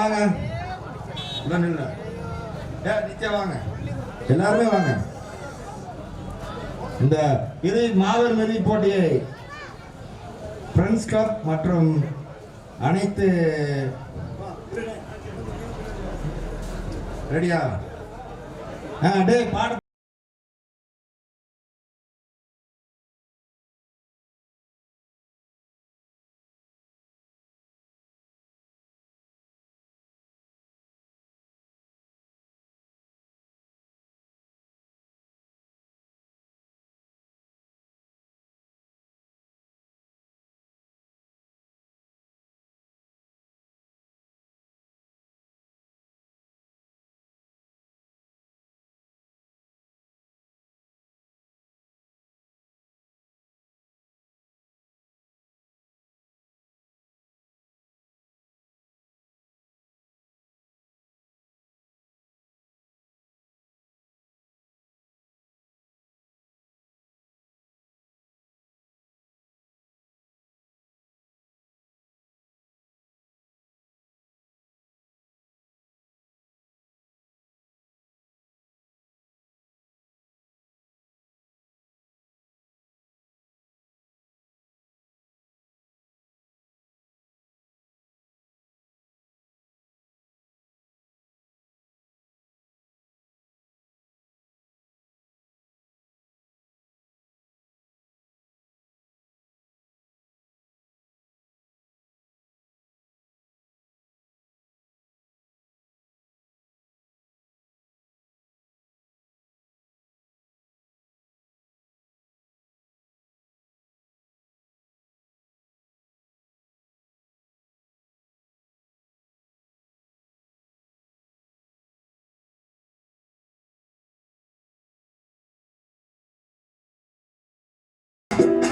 வாங்க. ஏ நித்யா வாங்க. எல்லாருமே வாங்க. இந்த இது மாபெரும் இறுதி போட்டியை ஃப்ரெண்ட்ஸ் கிளப் மற்றும் அனைத்து ரெடியா ஆ? டேய் பாடு.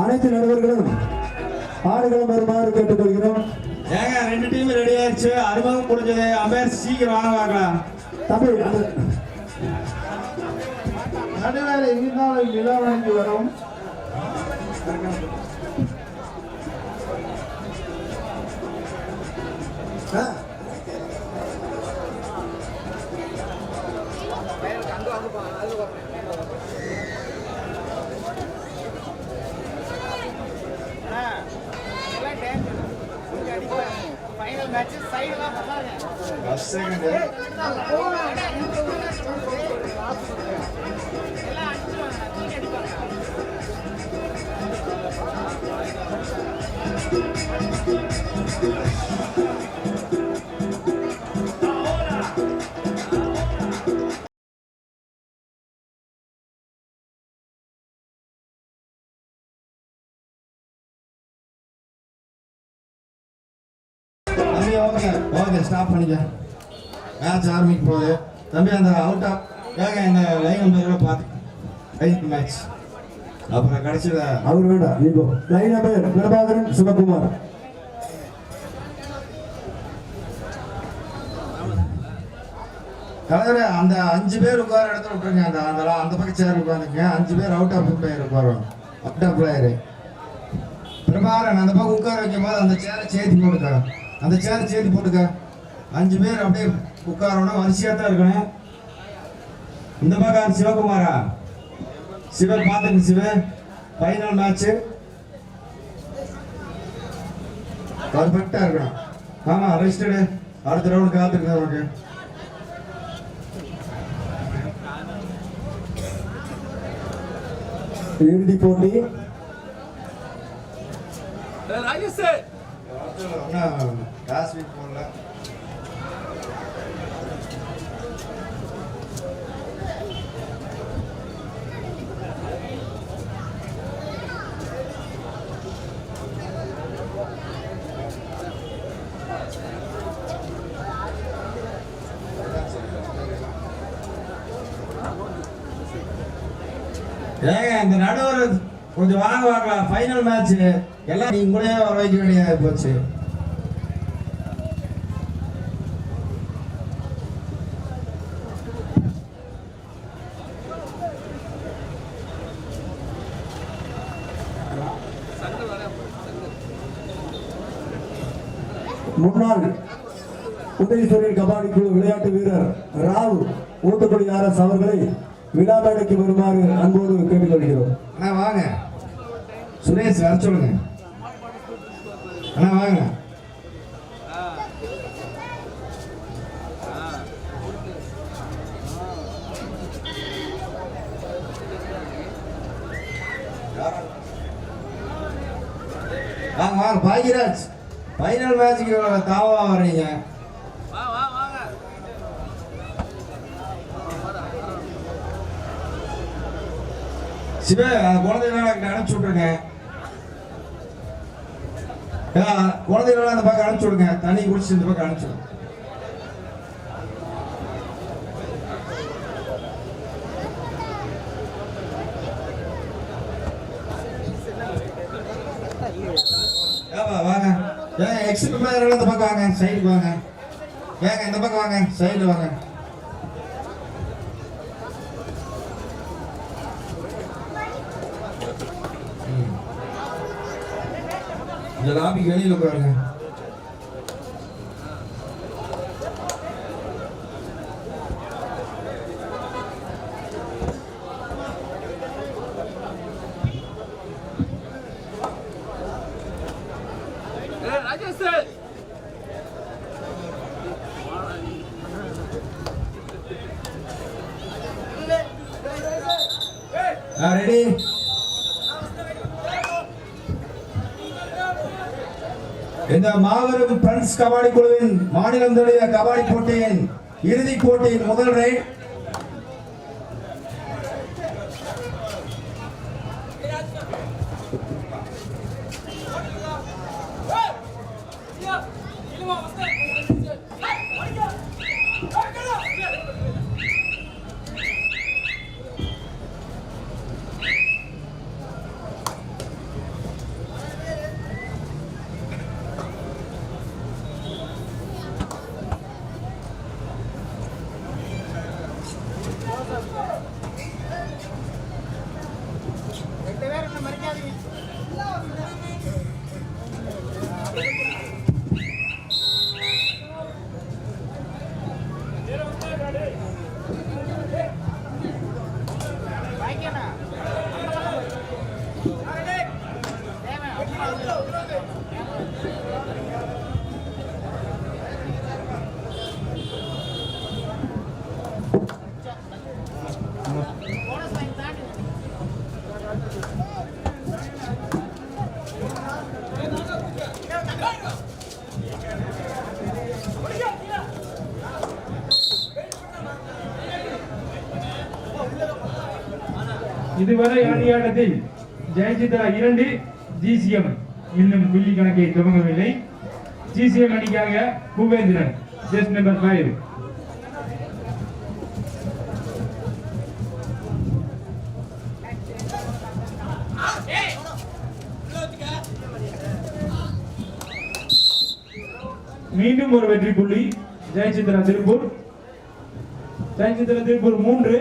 அனைத்து நடுவர்களும் ஆடுகளம் வருமாறு கேட்டுக்கொள்கிறோம். ஏங்க ரெண்டு டீம் ரெடி ஆயிடுச்சு அறிமுகம் முடிஞ்சது அம்பேர் சீக்கிரம் வாங்க வாங்கலாம் தம்பி நடுவேலை இருந்தாலும் நிலா வழங்கி வரும். ஆ, ஃபர்ஸ்ட் செகண்ட் எல்லாம் அடிச்சுவாங்க தூக்கி அடிப்பாங்க தம்பி ஓகே ஓகே ஸ்டாப் பண்ணிக்க மேட்ச் ஆரம்பிக்க போகுது. தம்பி அந்த அவுட் ஆஃப் ஏங்க இந்த லைன் நம்பர் பார்த்து மேட்ச் அப்புறம் கடைசியில் அவர் வேண்டாம் இப்போ லைன் நம்பர் பிரபாகரன் சிவகுமார். தலைவரே அந்த அஞ்சு பேர் உட்கார இடத்துல விட்டுருங்க. அந்த அந்த அந்த பக்கம் சேர் உட்காந்துங்க அஞ்சு பேர் அவுட் ஆஃப் பிளேயர் உட்காருவோம் அவுட் ஆஃப் பிளேயரு பிரபாகரன் அந்த பக்கம் உட்கார வைக்கும் போது அந்த சேரை சேர்த்து போட்டுக்க. அந்த சேரை சேர்த்து போட்டுக்க. அஞ்சு பேர் அப்படியே உட்காரணும் வரிசையாக தான் இருக்கணும். இந்த பக்கம் சிவகுமாரா? சிவ பார்த்துங்க சிவ. ஃபைனல் மேட்ச்சு பர்ஃபெக்டாக இருக்கணும். ஆமாம் ரெஸ்டடு அடுத்த ரவுண்டு காத்துருக்கு உனக்கு. இறுதி போட்டி. ஒன்றும் காசு போடல. ஏங்க இந்த நடுவர் கொஞ்சம் வாங்க வாங்கலாம் ஃபைனல் மேட்ச் எல்லாம் நீ கூட வர வைக்க வேண்டியதாக போச்சு. முன்னாள் உதயசூரியன் கபாடி குழு விளையாட்டு வீரர் ராவ் ஊத்துக்குடி ஆர்எஸ் அவர்களை விழா மேடைக்கு வருமாறு அன்போடு கேட்டுக்கொள்கிறோம். அண்ணா வாங்க. சுரேஷ் வர சொல்லுங்க. அண்ணா வாங்க. வாங்க வாங்க. பாகிராஜ் ஃபைனல் மேட்ச்சுக்கு தாவா வர்றீங்க. சிவ அந்த குழந்தைகளை எனக்கு அனுப்பிச்சு விட்ருங்க ஆ, குழந்தைகளை அந்த பக்கம் அனுப்பிச்சு விடுங்க. தண்ணி குடிச்சு இந்த பக்கம் அனுப்பிச்சு விடுங்க ஏப்பா, வாங்க. ஏங்க எக்ஸிட் பிளேயர் இந்த பக்கம் வாங்க. சைடுக்கு வாங்க. ஏங்க இந்த பக்கம் வாங்க. சைடு வாங்க. இந்த லாபிக்கு வெளியில உட்காருங்க ரெடி இந்த மாபெரும் பிரண்ட்ஸ் கபாடி குழுவின் மாநிலம் தழுவிய கபாடி போட்டியின் இறுதிப் போட்டியின் முதல் ரைட் இதுவரை ஆடியாட்டத்தில் ஜெயசித்ரா இரண்டு ஜிசிஎம் இன்னும் புள்ளி கணக்கை துவங்கவில்லை. ஜிசிஎம் அணிக்காக பூபேந்திரன் ஜஸ்ட் நம்பர் ஃபைவ் மீண்டும் ஒரு வெற்றி புள்ளி ஜெயசித்ரா திருப்பூர். ஜெயசித்ரா திருப்பூர் மூன்று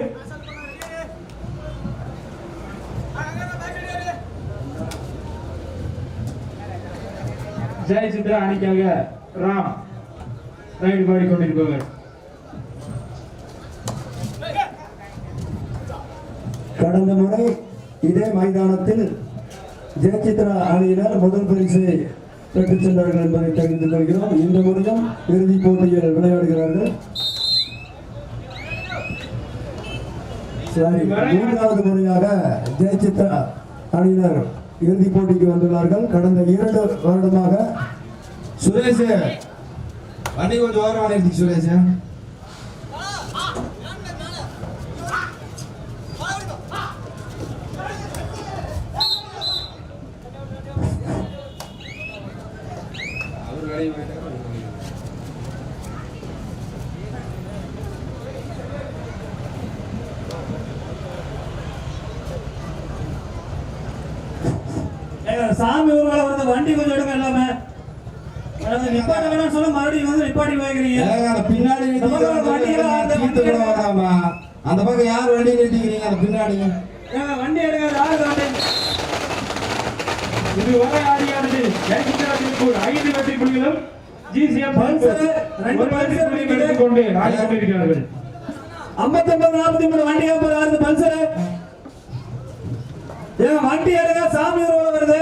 ஜெய சித்ரா அணிக்காக ராம் ரைடு பாடிக்கொண்டிருப்பவர் கடந்த முறை இதே மைதானத்தில் ஜெயசித்ரா அணியினர் முதல் பரிசு பெற்றுச் சென்றார்கள் என்பதை தெரிந்து கொள்கிறோம். இந்த முறையும் இறுதிப் போட்டியில் விளையாடுகிறார்கள். சரி மூன்றாவது முறையாக ஜெயசித்ரா அணியினர் இறுதிப் போட்டிக்கு வந்துள்ளார்கள். கடந்த இரண்டு வருடமாக சுரேஷ் வண்டி கொஞ்சம் ஓரம் பண்ணிருச்சு சுரேஷ் அவர் வேலையை போயிட்டாரு, அவர் வேலையை போயிட்டாரு. சாமி ஊர்வலம் வருது வண்டி கொஞ்சம் எடுங்க எல்லாமே அதாவது நிப்பாட்ட வேணாம்னு சொல்ல மறுபடியும் வந்து நிப்பாட்டி பின்னாடி வராமா அந்த பக்கம் யார் வண்டி நிறுத்திக்கிறீங்க அந்த பின்னாடி? வண்டி எடுங்க யாரு வண்டி இது வரை ஆடியானது ஐந்து வெற்றி புள்ளிகளும் ஜிசிஎம் ரெண்டு ஒரு வெற்றி புள்ளியும் எடுத்துக்கொண்டு ஆடி கொண்டிருக்கிறார்கள் ஐம்பத்தொன்பது நாற்பத்தி மூணு வண்டி வருது பல்சரு? ஏங்க வண்டி எடுங்க சாமி வருது.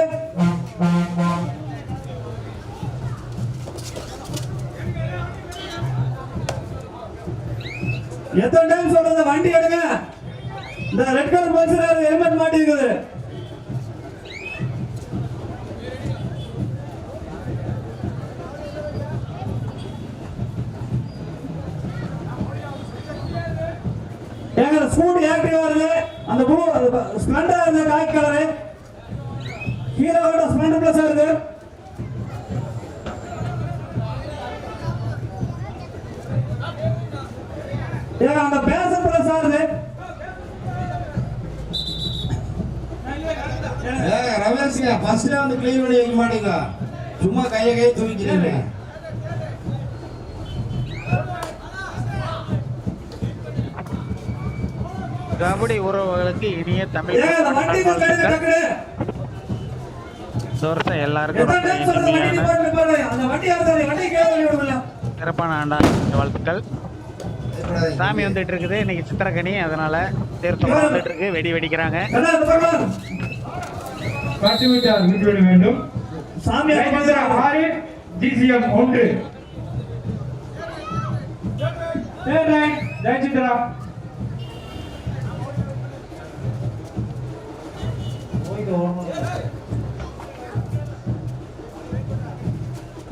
எத்தனை டைம் சொல்றது? வண்டி எடுங்க. இந்த ரெட் கலர் பல்சர் ஹெல்மெட் மாட்டிருக்குது. ஏங்க ஸ்கூட்டி ஆக்டிவா வருது அந்த ப்ளூ ஸ்ப்ளெண்டர் இருந்த காய் கலரு ஹீரோவோட ஸ்ப்ளெண்டர் பிளஸ் வருது ஏங்க அந்த ஏங்க ரமேஷ்ங்க வந்து க்ளீன் பண்ணி வைக்க மாட்டீங்க சும்மா கையை கையை தூக்கிக்கிறீங்க. கபடி உறவுகளுக்கு இனிய தமிழ் வருஷம் எல்லாருக்கும் ரொம்ப இனிமையான சிறப்பான ஆண்டா வாழ்த்துக்கள். சாமி வந்துட்டு இருக்குது இன்னைக்கு சித்திரக்கனி அதனால தேர்தல் வந்துட்டு இருக்கு வெடி வெடிக்கிறாங்க. வேண்டும். சாமி ஜெயசித்ரா ஆறு ஜிசிஎம் ஒன்று. Third line, ஜெயசித்ரா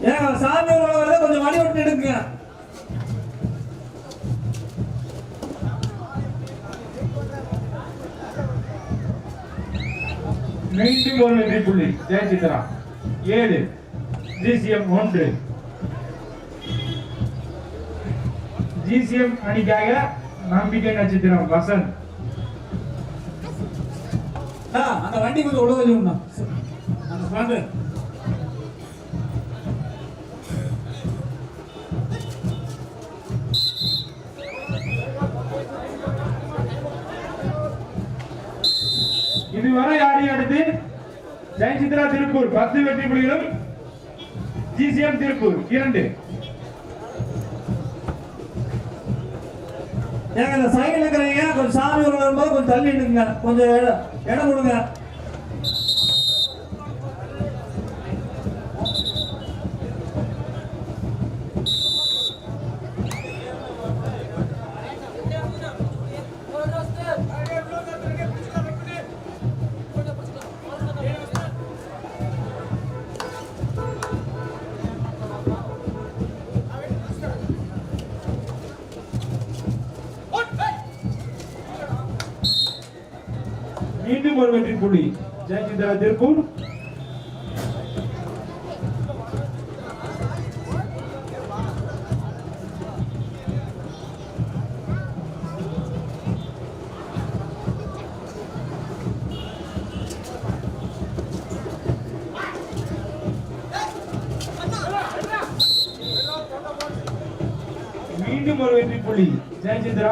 ஏங்க சாமி ஊர்வலம் வருது கொஞ்சம் வழி விட்டு எடுக்குங்க மீண்டும் ஒரு வெற்றி புள்ளி ஜெயசித்ரா ஏழு. ஜிசிஎம் ஒன்று. ஜிசிஎம் அணிக்காக நம்பிக்கை நட்சத்திரம் வசந்த். ஆ, அந்த வண்டி கொஞ்சம் உள்ள வச்சுக்கணும் அந்த இதுவரை ஆடி அடுத்து ஜெயசித்ரா திருப்பூர் பத்து வெற்றி புலிகளும் ஜிசிஎம் திருப்பூர் இரண்டு. எனக்கு இந்த சைடுல இருக்கிறீங்க கொஞ்சம் சாமி ஊர்வலம் வரும்போது கொஞ்சம் தள்ளி நின்னுங்க கொஞ்சம் இடம் கொடுங்க. புள்ளி ஜெயசித்ரா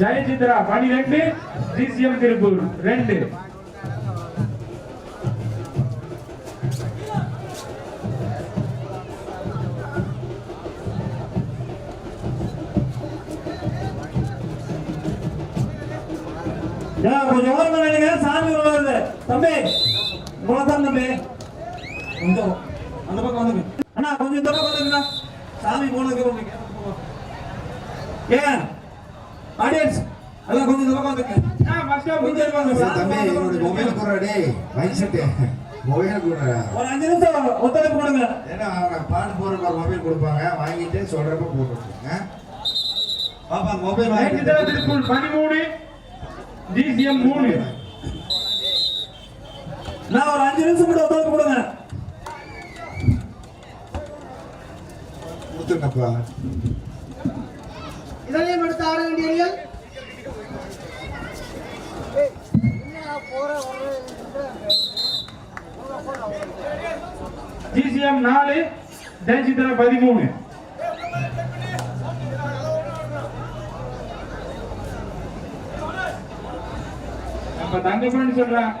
ஜெயசித்ரா பனிரெண்டு டிசிஎம் திருப்பூர் ரெண்டு. கொஞ்சம் சாமி ஊர்வலம் வருது. தம்பி உங்களதான் தம்பி. கொஞ்சம் அந்த பக்கம் வந்துங்க அண்ணா கொஞ்சம் இந்த பக்கம் வந்துங்க சாமி போனதுக்கு ஏன்? ஆடியன்ஸ் எல்லாம் கொஞ்சம் இந்த பக்கம் அப்புறம் மொபைல் குடுறா டேய் மைக் செட்டு மொபைல் குடுறா ஒரு அஞ்சு நிமிஷம் ஒத்துழைப்பு கொடுங்க ஏன்னா அவங்க ஒரு மொபைல் கொடுப்பாங்க. வாங்கிட்டு சொல்றப்ப போட்டுருங்க பாப்பா மொபைல் ஜெயசித்ரா வாங்கி திருப்பூர் பதிமூணு ஜிசிஎம் மூணு. நான் ஒரு அஞ்சு நிமிஷம் கூட ஒத்துழைப்பு கொடுங்க கொடுத்துருங்கப்பா இதனையும் எடுத்து ஆட வேண்டிய போற ஒரு ஜிசிஎம் நாலு ஜெயசித்ரா பதிமூணு நம்ம தங்க ஃப்ரெண்ட் சொல்றான்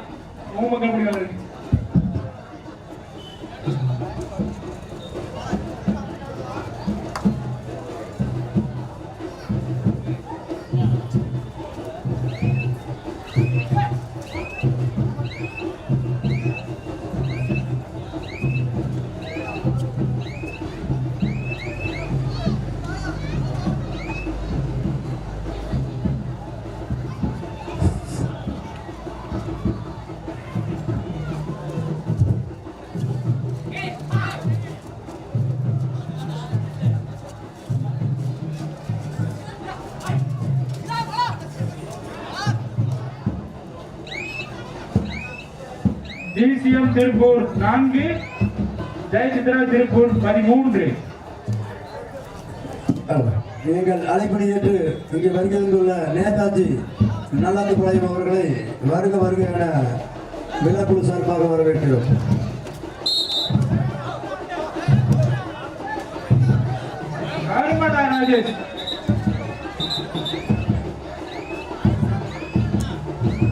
உங்க மக்கள் எப்படி ஜிசிஎம் திருப்பூர் நான்கு ஜெயசித்ரா திருப்பூர் பதிமூன்று. நீங்கள் அழைப்படி ஏற்று இங்கே வருகை தந்துள்ள நேதாஜி நல்லாத்து பாளையம் அவர்களை வருக வருக என விழாக்குழு சார்பாக வரவேற்கிறோம். ராஜேஷ்.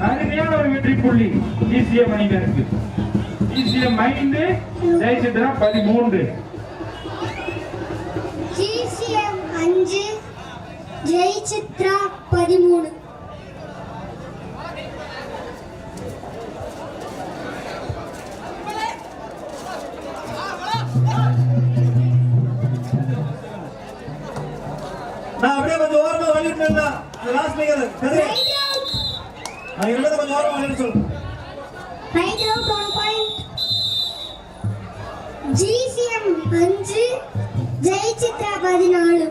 அருமையான ஒரு வெற்றி புள்ளி ஜிசிஎம் அணியினருக்கு ஜிசிஎம் ஐந்து ஜெயசித்ரா பதிமூன்று ஜிசிஎம் அஞ்சு ஜெய் சித்ரா பதிமூணு நான் அப்படியே கொஞ்சம் ஓரமா இருந்தா. லாஸ்ட் பிளேயர் கதிரை நான் கொஞ்சம் ஓரமா சொல்லு ரைட் ஒன் பாயிண்ட் ஜிசிஎம் அஞ்சு ஜெய் சித்ரா பதினாலு.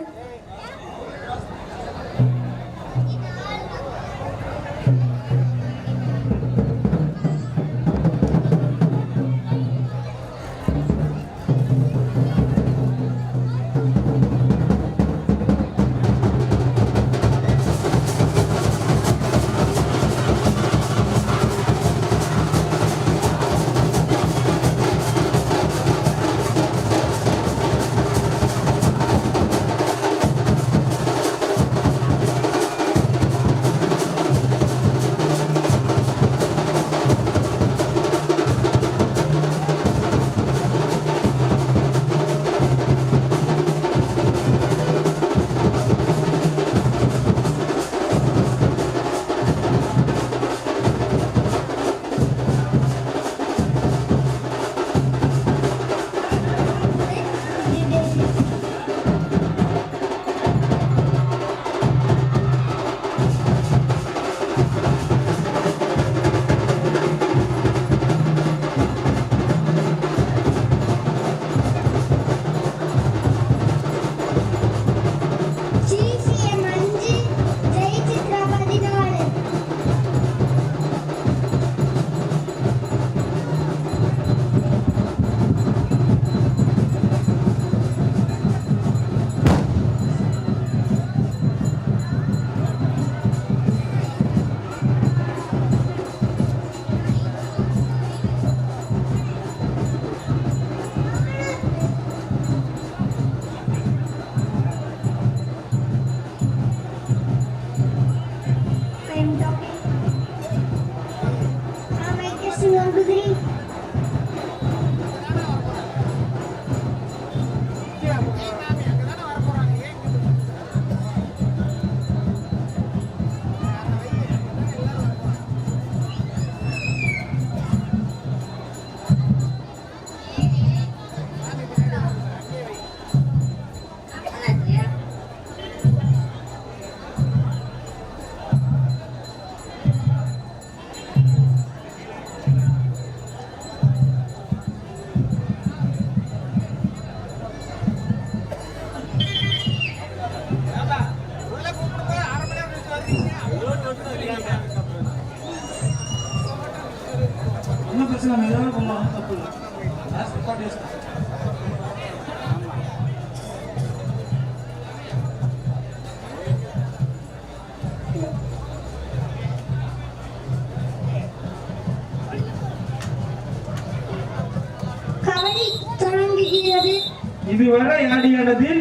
இதுவரை ஆடியானதில்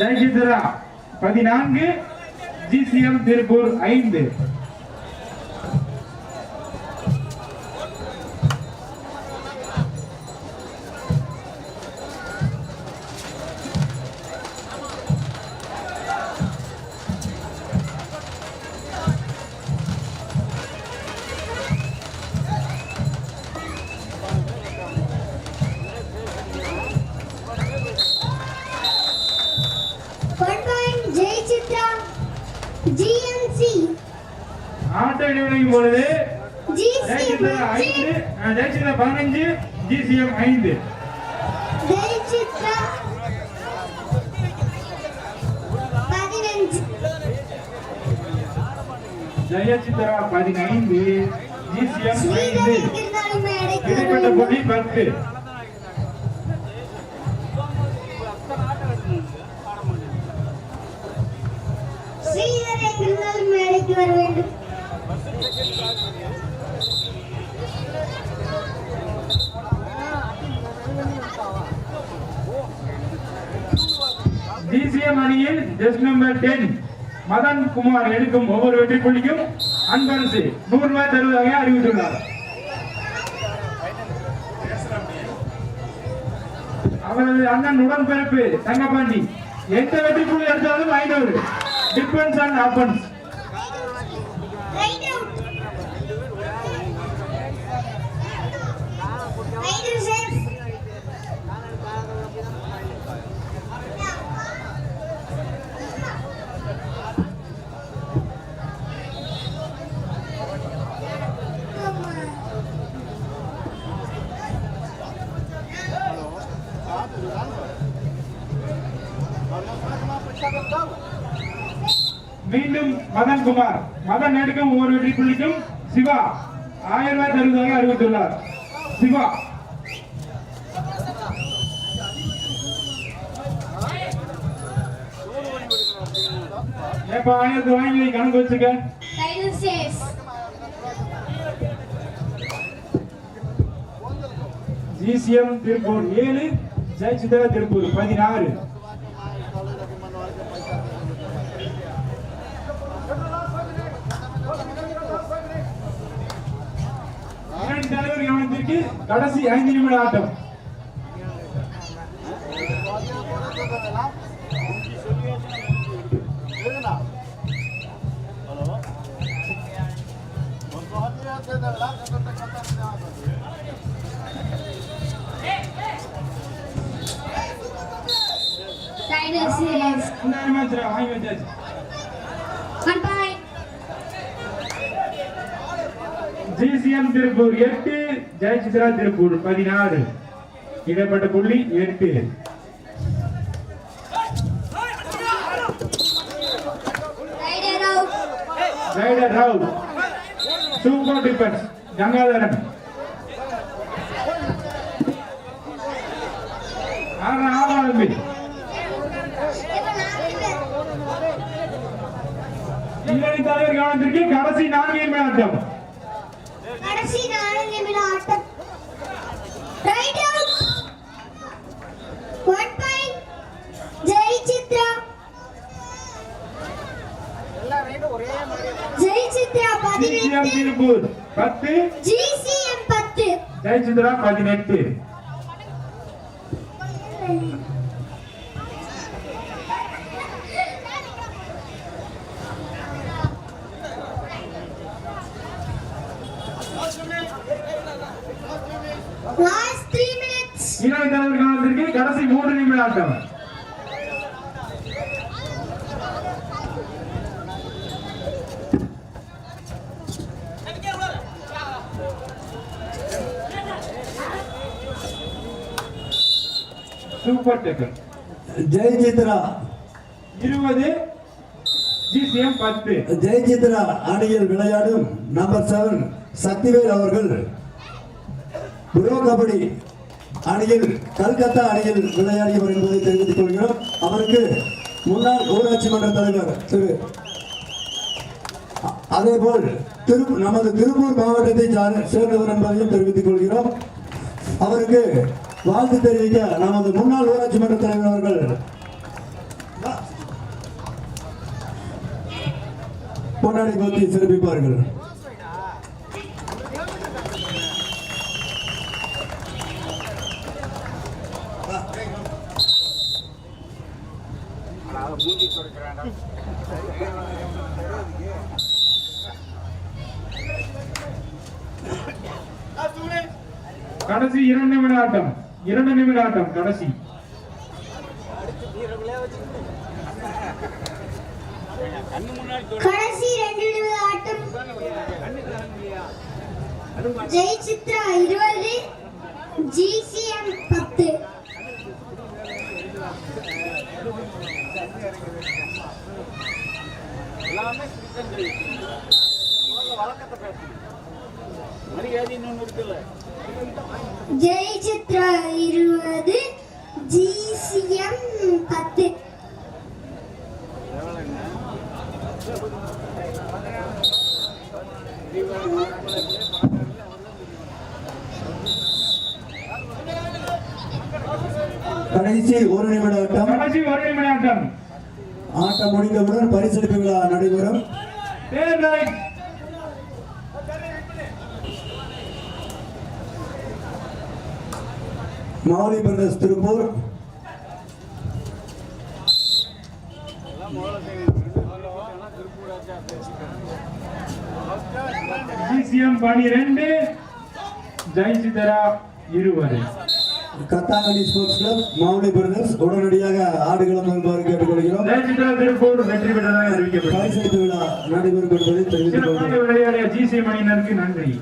ஜெயசித்ரா பதினான்கு ஜிசிஎம் திருப்பூர் ஐந்து. பதினஞ்சு ஜிசிஎம் ஐந்து. ஜெயசித்ரா பதினைந்து ஜிசிஎம் ஐந்து. இடைப்பட்ட. போட்டி பத்து. ஸ்ரீதர் எங்கிருந்தாலும் மேடைக்கு வர வேண்டும். ஜிசிஎம் அணியில் just number ten Madhan Kumar எடுக்கும் ஒவ்வொரு வெற்றி புள்ளிக்கும் அன்பரசு நூறு ரூபாய் தருவதாக அறிவித்துள்ளார். அவரது அண்ணன் உடன்பிறப்பு தங்கப்பாண்டி. எந்த வெற்றி புள்ளி எடுத்தாலும் ஐநூறு. டிஃபன்ஸ் அண்ட் ஆப்பன்ஸ் மீண்டும் மதன் குமார். மதன் நடுக்கம் ஒவ்வொரு வெற்றி புள்ளிக்கும் சிவா. ஆயிரம் ரூபாய் தருவதாக அறிவித்துள்ளார். சிவா. ஏப்பா ஆயிரத்து வாங்கி நீ கணக்கு வச்சுக்க. ஜிசிஎம் திருப்பூர் ஏழு. ஜெயசித்ரா திருப்பூர்? பதினாறு. தலைவர் கவனத்திற்கு கடைசி ஐந்து நிமிட ஆட்டம். Right one point GCM Tiruppur எட்டு ஜெயசித்ரா திருப்பூர் பதினாறு. இடைப்பட்ட புள்ளி எட்டு. Super defence Gangadharan. வந்திருக்கு கடைசி நான்கு நிமிட ஆட்டம். கடைசி நான்கு நிமிட ஆட்டம். ரைட் அவுட் 1 ஜிசிஎம் 10 இருபது ஜிசிஎம் பத்து. ஜெயசித்ரா அணியில் விளையாடும் நம்பர் செவன் சக்திவேல் அவர்கள். ப்ரோ கபடி அணியில் கல்கத்தா அணியில் விளையாடியவர் என்பதை தெரிவித்துக் கொள்கிறோம். அவருக்கு முன்னாள் ஊராட்சி மன்ற தலைவர் திரு அ- அதேபோல் திரு நமது திருப்பூர் மாவட்டத்தை சேர்ந்தவர் என்பதையும் தெரிவித்துக் கொள்கிறோம். அவருக்கு வாழ்த்து தெரிவிக்க நமது முன்னாள் ஊராட்சி மன்ற தலைவர் அவர்கள் பொன்னாடி பற்றி சிறப்பிப்பார்கள். கடைசி இரண்டு நிமிட ஆட்டம். இரண்டு நிமிட ஆட்டம் கடைசி. கடைசி ரெண்டு ஆட்டம். ஜெய் சித்ரா இருபது ஜிசிஎம் பத்து. ஜெய் சித்ரா இருபது ஜிசிஎம் பத்து. கடைசி ஒரு நிமிட ஆட்டம். கடைசி ஒரு நிமிட ஆட்டம். ஆட்டம் முடிந்தவுடன் பரிசளிப்பு விழா நடைபெறும். மௌலி பிரதர்ஸ் திருப்பூர். பனிரெண்டு ஜெய் சித்தரா இருபது Kathangadi sports club Mouli brothers உடனடியாக ஆடுகளம் வருமாறு கேட்டுக்கொள்கிறோம். வெற்றி பெற்றதாக அறிவிக்கப்பட்டது பரிசளிப்பு விழா நடைபெறும் என்பதை தெரிவித்துக் கொள்கிறோம். விளையாடிய நன்றி.